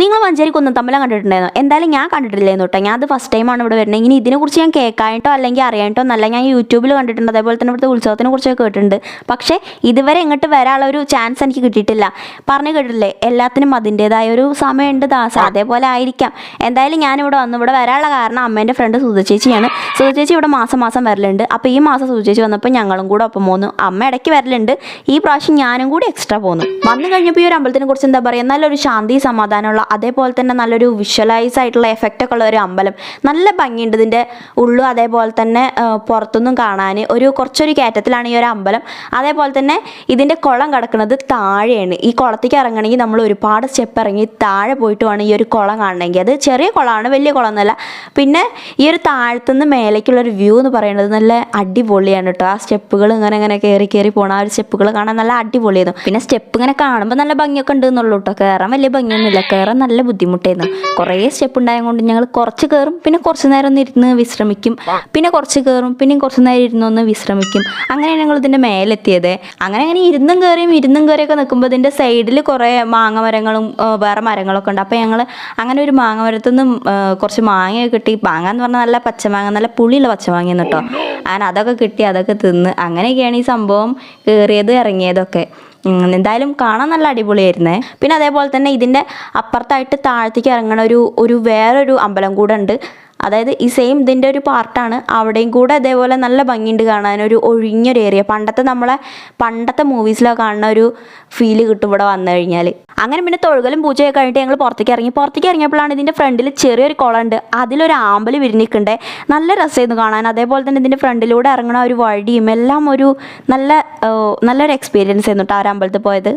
നിങ്ങൾ മഞ്ചേരി കുന്നും തമ്മിലും കണ്ടിട്ടുണ്ടായിരുന്നു? എന്തായാലും ഞാൻ കണ്ടിട്ടില്ലായിരുന്നു കേട്ടോ. ഞാൻ അത് ഫസ്റ്റ് ടൈമാണ് ഇവിടെ വരുന്നത്. ഇനി ഇതിനെക്കുറിച്ച് ഞാൻ കേൾക്കാനായിട്ടോ അല്ലെങ്കിൽ അറിയാനായിട്ടോ എന്നല്ല ഞാൻ യൂട്യൂബിൽ കണ്ടിട്ടുണ്ട്. അതേപോലെ തന്നെ ഇവിടുത്തെ ഉത്സവത്തിനെ കുറിച്ചൊക്കെ കേട്ടിട്ടുണ്ട്. പക്ഷേ ഇതുവരെ ഇങ്ങോട്ട് വരാനുള്ള ഒരു ചാൻസ് എനിക്ക് കിട്ടിയിട്ടില്ല. പറഞ്ഞു കേട്ടിട്ടില്ലേ? എല്ലാത്തിനും അതിന്റേതായ ഒരു സമയമുണ്ട് ദാസ. അതേപോലെ ആയിരിക്കാം. എന്തായാലും ഞാനിവിടെ വന്നു. ഇവിടെ വരാനുള്ള കാരണം അമ്മേന്റെ ഫ്രണ്ട് സുധ ചേച്ചിയാണ്. സുധ ചേച്ചി ഇവിടെ മാസം മാസം വരലുണ്ട്. അപ്പോൾ ഈ മാസം സുധ ചേച്ചി വന്നപ്പോൾ ഞങ്ങളും കൂടെ ഒപ്പം പോന്നു. അമ്മ ഇടയ്ക്ക് വരലുണ്ട്. ഈ പ്രാവശ്യം ഞാനും കൂടി എക്സ്ട്രാ പോന്നു. വന്നു കഴിഞ്ഞപ്പോൾ ഈ ഒരു അമ്പലത്തിനെ കുറിച്ച് എന്താ പറയുക നല്ലൊരു ശാന്തി സമാധാനമുള്ള അതേപോലെ തന്നെ നല്ലൊരു വിഷ്വലൈസ് ആയിട്ടുള്ള എഫക്റ്റ് ഒക്കെ ഉള്ള ഒരു അമ്പലം. നല്ല ഭംഗിയുണ്ട് ഇതിന്റെ ഉള്ളും അതേപോലെ തന്നെ പുറത്തൊന്നും പുറത്തുനിന്നും കാണാൻ ഒരു കുറച്ചൊരു കയറ്റത്തിലാണ് ഈ ഒരു അമ്പലം. അതേപോലെ തന്നെ ഇതിന്റെ കുളം കിടക്കുന്നത് താഴെയാണ്. ഈ കുളത്തേക്ക് ഇറങ്ങണമെങ്കിൽ നമ്മൾ ഒരുപാട് സ്റ്റെപ്പ് ഇറങ്ങി താഴെ പോയിട്ട് വേണം ഈ ഒരു കുളം കാണണമെങ്കിൽ. അത് ചെറിയ കുളമാണ് വലിയ കുളം എന്നല്ല പിന്നെ ഈ ഒരു താഴത്തുനിന്ന് മേലേക്കുള്ളൊരു വ്യൂ എന്ന് പറയുന്നത് നല്ല അടിപൊളിയാണ് കേട്ടോ ആ സ്റ്റെപ്പുകൾ ഇങ്ങനെ ഇങ്ങനെ കയറി കയറി പോണ ആ ഒരു സ്റ്റെപ്പുകൾ കാണാൻ നല്ല അടിപൊളിയായിരുന്നു. പിന്നെ സ്റ്റെപ്പ് ഇങ്ങനെ കാണുമ്പോൾ നല്ല ഭംഗിയൊക്കെ ഉണ്ട് എന്നുള്ളൂ കേട്ടോ കയറാൻ വലിയ ഭംഗിയൊന്നുമില്ല. കയറാൻ നല്ല ബുദ്ധിമുട്ടായിരുന്നു. കുറേ സ്റ്റെപ്പ് ഉണ്ടായതുകൊണ്ട് ഞങ്ങൾ കുറച്ച് കയറും പിന്നെ കുറച്ച് നേരം ഒന്ന് ഇരുന്ന് വിശ്രമിക്കും. പിന്നെ കുറച്ച് കയറും പിന്നെയും കുറച്ച് നേരം ഇരുന്നൊന്ന് വിശ്രമിക്കും. അങ്ങനെ ഞങ്ങൾ ഇതിന്റെ മേലെത്തിയത്. അങ്ങനെ അങ്ങനെ ഇരുന്നും കയറിയും ഇരുന്നും കയറിയൊക്കെ നിൽക്കുമ്പോൾ ഇതിന്റെ സൈഡിൽ കുറേ മാങ്ങ മരങ്ങളും വേറെ മരങ്ങളൊക്കെ ഉണ്ട്. അപ്പോൾ ഞങ്ങൾ അങ്ങനെ ഒരു മാങ്ങ മരത്തു നിന്നും കുറച്ച് മാങ്ങയൊക്കെ കിട്ടി. മാങ്ങ എന്ന് പറഞ്ഞാൽ നല്ല പച്ചമാങ്ങ നല്ല പുളിയുള്ള പച്ചമാങ്ങയെന്ന് കേട്ടോ. അങ്ങനെ അതൊക്കെ കിട്ടി അതൊക്കെ തിന്ന് അങ്ങനെയൊക്കെയാണ് ഈ സംഭവം കയറിയത് ഇറങ്ങിയതൊക്കെ. എന്തായാലും കാണാൻ നല്ല അടിപൊളിയായിരുന്നേ. പിന്നെ അതേപോലെ തന്നെ ഇതിന്റെ അപ്പുറത്തായിട്ട് താഴത്തേക്ക് ഇറങ്ങണ ഒരു ഒരു വേറൊരു അമ്പലം കൂടെ ഉണ്ട്. അതായത് ഈ സെയിം ഇതിന്റെ ഒരു പാർട്ടാണ് അവിടെയും കൂടെ അതേപോലെ നല്ല ഭംഗിയുണ്ട് കാണാൻ. ഒരു ഒഴിഞ്ഞൊരു ഏരിയ പണ്ടത്തെ നമ്മളെ പണ്ടത്തെ മൂവീസിലൊക്കെ കാണുന്ന ഒരു ഫീൽ കിട്ടും ഇവിടെ വന്നു കഴിഞ്ഞാൽ അങ്ങനെ പിന്നെ തൊഴുകലും പൂജയൊക്കെ കഴിഞ്ഞിട്ട് ഞങ്ങൾ പുറത്തേക്ക് ഇറങ്ങി. പുറത്തേക്ക് ഇറങ്ങിയപ്പോഴാണ് ഇതിന്റെ ഫ്രണ്ടിൽ ചെറിയൊരു കുളമുണ്ട് അതിലൊരു ആമ്പൽ വിരിഞ്ഞിക്കുണ്ട് നല്ല രസമായിരുന്നു കാണാൻ. അതേപോലെ തന്നെ ഇതിന്റെ ഫ്രണ്ടിലൂടെ ഇറങ്ങണ ഒരു വഴിയും എല്ലാം ഒരു നല്ല നല്ലൊരു എക്സ്പീരിയൻസ് ആയിരുന്നു കേട്ടോ ആ അമ്പലത്തിൽ പോയത്.